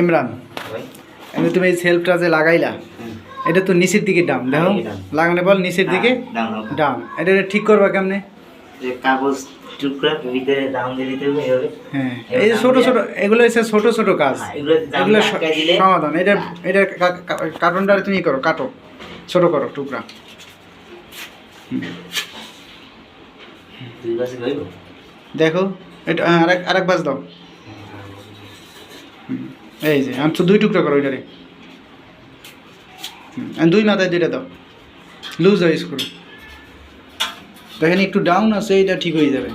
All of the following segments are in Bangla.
ইমরান ভাই। তুমি এই সেলফটা যে লাগাইলা এটা তো নিচের দিকে ডাম দেখো। লাগানো বল নিচের দিকে হ্যাঁ, ডাউন ডাম এটা ঠিক করবা কেমনে? কাগজ টুকরা ভিতরে ডাউন দিয়ে দিতে হবে হ্যাঁ এই যে ডাম ছোট ছোট এগুলো হচ্ছে ছোট ছোট কাজ। হ্যাঁ, এগুলো সমাধান। এটা হ্যাঁ। এটা কার্টনটা তুমি করো কাটো। ছোট করো টুকরা। দেখো এটা হ্যাঁ, আরেক আরেক বাজ দাও। হুম, এই যে আমি দুই টুকরা করো আর দুই মাথায় দুইটা দাও। লুজ হয় স্ক্রু। দেখেন একটু ডাউন আছে এটা ঠিক হয়ে যাবে।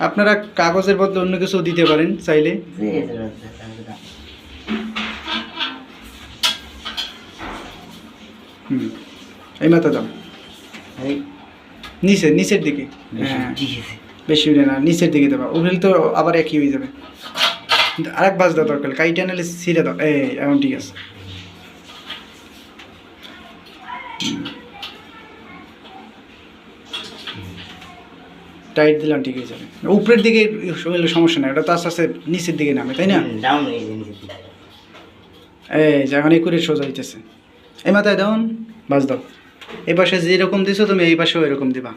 আপনারা কাগজের বদলে অন্য কিছু দিতে পারেন চাইলে। হুম এই মাথা দাও। নিচে নিচের দিকে। হ্যাঁ। বেশি না নিচের দিকে দেবা। উঠলে তো আবার একই হয়ে যাবে। কিন্তু আরেক বাজ দাও দরকার কাইটা নাহলে ছিঁড়ে দাও। এই এখন ঠিক আছে। টাইট দিলাম ঠিক যাবে। উপরের দিকে হলে সমস্যা নাই ওটা তো আস্তে আস্তে নিচের দিকে নামে তাই না। এই যে এখন এই করে সোজা হইতেছে। এই মাথায় দাও বাজ দাও। এই পাশে যেরকম দিছো তুমি এই পাশেও এরকম দিবা।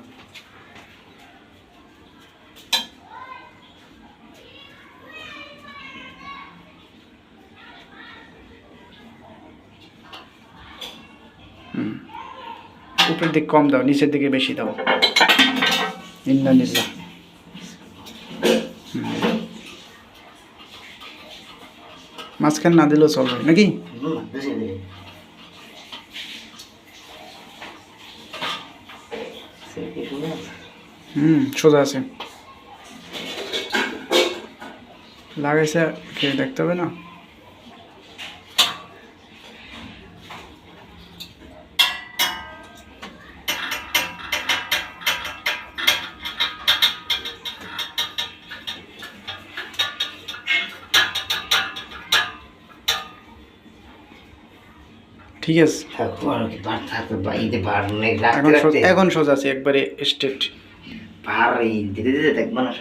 উপরের দিক কম দাও নিচের দিকে বেশি দাও। ইন্না নিজা মাঝখানে না দিলেও চলবে নাকি? হুম, সোজা আছে। লাগাইছে কে দেখতে হবে না? ঠিক আছে। আর কি বার বার নেই, রাখতে এখন সোজা- রাখতে এখন সোজা আছে একবারে স্টেট এই দিতে দিতে দেখবা না।